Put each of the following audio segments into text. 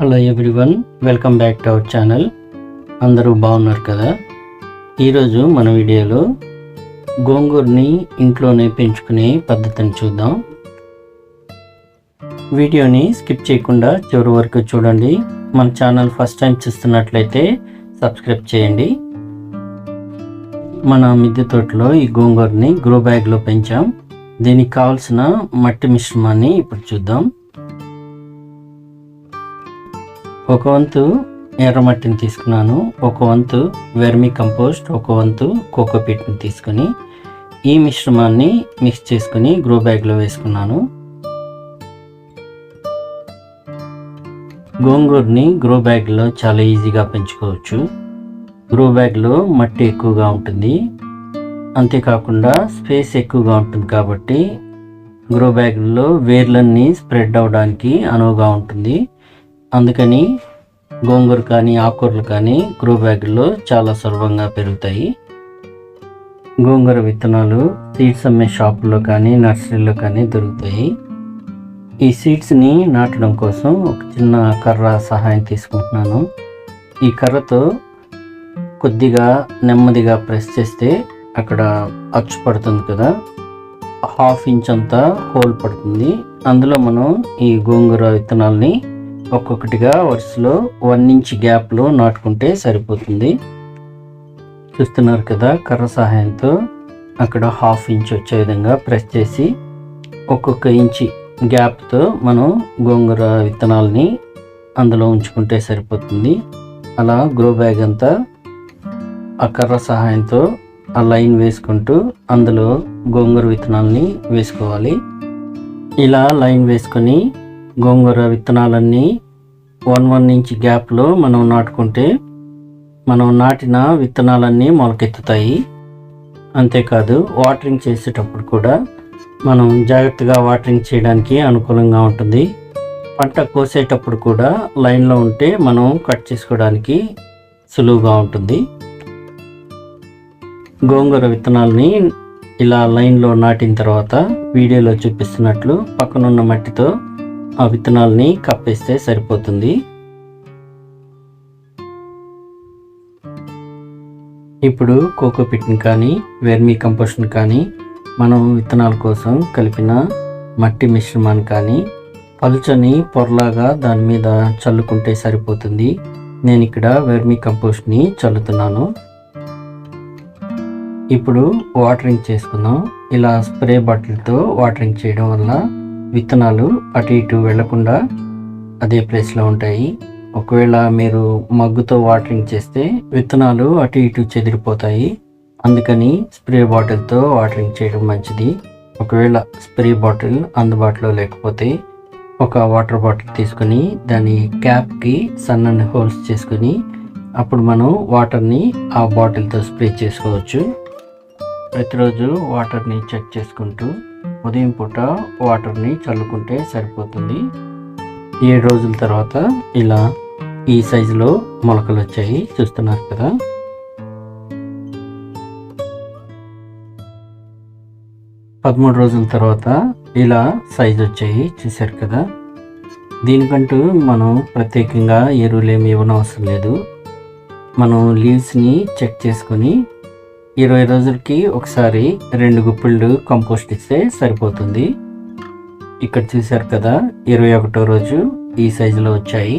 Hello everyone welcome back to our channel అందరూ బాగున్నారు కదా? ఈరోజు మన వీడియోలో గోంగూరని ఇంట్లోనే పెంచుకునే పద్ధతిని చూద్దాం. వీడియోని స్కిప్ చేయకుండా చివరి వరకు చూడండి. మన ఛానల్ ఫస్ట్ టైం చూస్తున్నట్లయితే సబ్స్క్రైబ్ చేయండి. మన మిద్దె తోటలో ఈ గోంగూరని గ్రో బ్యాగ్లో పెంచాం. దీనికి కావాల్సిన మట్టి మిశ్రమాన్ని ఇప్పుడు చూద్దాం. ఒక వంతు ఎర్రమట్టిని తీసుకున్నాను. ఒక వంతు వెర్మి కంపోస్ట్ ఒక వంతు కోకోపీట్ని తీసుకుని ఈ మిశ్రమాన్ని మిక్స్ చేసుకుని గ్రో బ్యాగ్లో వేసుకున్నాను. గోంగూరని గ్రో బ్యాగ్లో చాలా ఈజీగా పెంచుకోవచ్చు. గ్రో బ్యాగ్లో మట్టి ఎక్కువగా ఉంటుంది. అంతేకాకుండా స్పేస్ ఎక్కువగా ఉంటుంది కాబట్టి గ్రో బ్యాగ్లో వేర్లన్నీ స్ప్రెడ్ అవడానికి అనువుగా ఉంటుంది. అందుకని గోంగూర కానీ ఆకుకూరలు కానీ గ్రో బ్యాగ్లో చాలా సులభంగా పెరుగుతాయి. గోంగూర విత్తనాలు సీడ్స్ అమ్మే షాపుల్లో కానీ నర్సరీలో కానీ దొరుకుతాయి. ఈ సీడ్స్ని నాటడం కోసం ఒక చిన్న కర్ర సహాయం తీసుకుంటున్నాను. ఈ కర్రతో కొద్దిగా నెమ్మదిగా ప్రెస్ చేస్తే అక్కడ అచ్చు పడుతుంది కదా. హాఫ్ ఇంచ్ అంతా హోల్ పడుతుంది. అందులో మనం ఈ గోంగూర విత్తనాల్ని ఒక్కొక్కటిగా వరుసలో వన్ ఇంచ్ గ్యాప్లో నాటుకుంటే సరిపోతుంది. చూస్తున్నారు కదా కర్ర సహాయంతో అక్కడ హాఫ్ ఇంచ్ వచ్చే విధంగా ప్రెస్ చేసి ఒక్కొక్క ఇంచి గ్యాప్తో మనం గోంగూర విత్తనాలని అందులో ఉంచుకుంటే సరిపోతుంది. అలా గ్రో బ్యాగ్ అంతా ఆ కర్ర సహాయంతో ఆ లైన్ వేసుకుంటూ అందులో గోంగూర విత్తనాలని వేసుకోవాలి. ఇలా లైన్ వేసుకొని గోంగూర విత్తనాలన్నీ వన్ వన్ ఇంచ్ గ్యాప్లో మనం నాటుకుంటే మనం నాటిన విత్తనాలన్నీ మొలకెత్తుతాయి. అంతేకాదు వాటరింగ్ చేసేటప్పుడు కూడా మనం జాగ్రత్తగా వాటరింగ్ చేయడానికి అనుకూలంగా ఉంటుంది. పంట కోసేటప్పుడు కూడా లైన్లో ఉంటే మనం కట్ చేసుకోవడానికి సులువుగా ఉంటుంది. గోంగూర విత్తనాలని ఇలా లైన్లో నాటిన తర్వాత వీడియోలో చూపిస్తున్నట్లు పక్కనున్న మట్టితో ఆ విత్తనాలని కప్పేస్తే సరిపోతుంది. ఇప్పుడు కోకోపిట్ని కానీ వెర్మీ కంపోస్ట్ని కానీ మనం విత్తనాల కోసం కలిపిన మట్టి మిశ్రమాన్ని కానీ పలుచని పొరలాగా దాని మీద చల్లుకుంటే సరిపోతుంది. నేను ఇక్కడ వెర్మీ కంపోస్ట్ని చల్లుతున్నాను. ఇప్పుడు వాటరింగ్ చేసుకుందాం. ఇలా స్ప్రే బాటిల్తో వాటరింగ్ చేయడం వల్ల విత్తనాలు అటు ఇటు వెళ్ళకుండా అదే ప్లేస్లో ఉంటాయి. ఒకవేళ మీరు మగ్గుతో వాటరింగ్ చేస్తే విత్తనాలు అటు ఇటు చెదిరిపోతాయి. అందుకని స్ప్రే బాటిల్తో వాటరింగ్ చేయడం మంచిది. ఒకవేళ స్ప్రే బాటిల్ అందుబాటులో లేకపోతే ఒక వాటర్ బాటిల్ తీసుకొని దాని క్యాప్కి సన్నని హోల్స్ చేసుకుని అప్పుడు మనం వాటర్ని ఆ బాటిల్తో స్ప్రే చేసుకోవచ్చు. ప్రతిరోజు వాటర్ని చెక్ చేసుకుంటూ ఉదయం పూట వాటర్ని చల్లుకుంటే సరిపోతుంది. ఏడు రోజుల తర్వాత ఇలా ఈ సైజులో మొలకలు వచ్చాయి. చూస్తున్నారు కదా? పదమూడు రోజుల తర్వాత ఇలా సైజు వచ్చాయి. చూశారు కదా? దీనికంటూ మనం ప్రత్యేకంగా ఎరువులు ఏమి ఇవ్వనవసరం లేదు. మనం లీవ్స్ని చెక్ చేసుకొని ఇరవై రోజులకి ఒకసారి రెండు గుప్పిళ్ళు కంపోస్ట్ ఇస్తే సరిపోతుంది. ఇక్కడ చూశారు కదా ఇరవై ఒకటో రోజు ఈ సైజులో వచ్చాయి.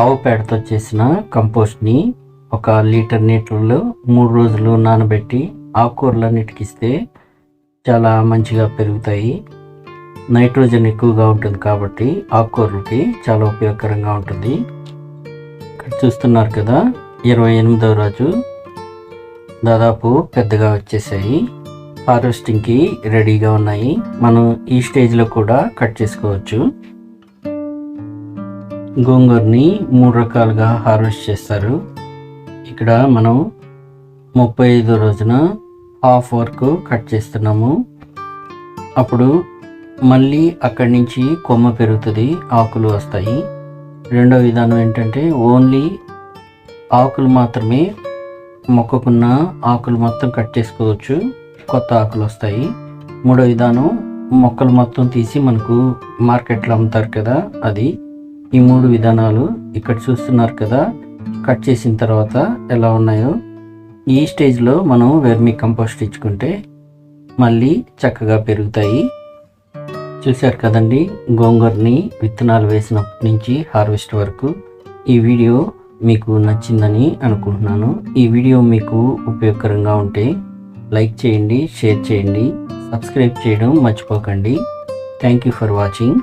ఆవు పేడతో చేసిన కంపోస్ట్ని ఒక లీటర్ నీటిలో మూడు రోజులు నానబెట్టి ఆకుకూరలన్నిటికి ఇస్తే చాలా మంచిగా పెరుగుతాయి. నైట్రోజన్ ఎక్కువగా ఉంటుంది కాబట్టి ఆకుకూరలకి చాలా ఉపయోగకరంగా ఉంటుంది. ఇక్కడ చూస్తున్నారు కదా ఇరవై ఎనిమిదవ రోజు దాదాపు పెద్దగా వచ్చేసాయి. హార్వెస్టింగ్కి రెడీగా ఉన్నాయి. మనం ఈ స్టేజ్లో కూడా కట్ చేసుకోవచ్చు. గోంగూరని మూడు రకాలుగా హార్వెస్ట్ చేస్తారు. ఇక్కడ మనం ముప్పై ఐదో రోజున హాఫ్ వరకు కట్ చేస్తున్నాము. అప్పుడు మళ్ళీ అక్కడి నుంచి కొమ్మ పెరుగుతుంది ఆకులు వస్తాయి. రెండో విధానం ఏంటంటే ఓన్లీ ఆకులు మాత్రమే మొక్కకున్న ఆకులు మొత్తం కట్ చేసుకోవచ్చు. కొత్త ఆకులు వస్తాయి. మూడో విధానం మొక్కలు మొత్తం తీసి మనకు మార్కెట్లో అమ్ముతారు కదా అది. ఈ మూడు విధానాలు ఇక్కడ చూస్తున్నారు కదా. కట్ చేసిన తర్వాత ఎలా ఉన్నాయో. ఈ స్టేజ్లో మనం వెర్మి కంపోస్ట్ ఇచ్చుకుంటే మళ్ళీ చక్కగా పెరుగుతాయి. చూశారు కదండి గోంగూరని విత్తనాలు వేసినప్పటి నుంచి హార్వెస్ట్ వరకు. ఈ వీడియో మీకు నచ్చిందని అనుకుంటున్నాను. ఈ వీడియో మీకు ఉపయోగకరంగా ఉంటే లైక్ చేయండి షేర్ చేయండి సబ్స్క్రైబ్ చేయడం మర్చిపోకండి. Thank you for watching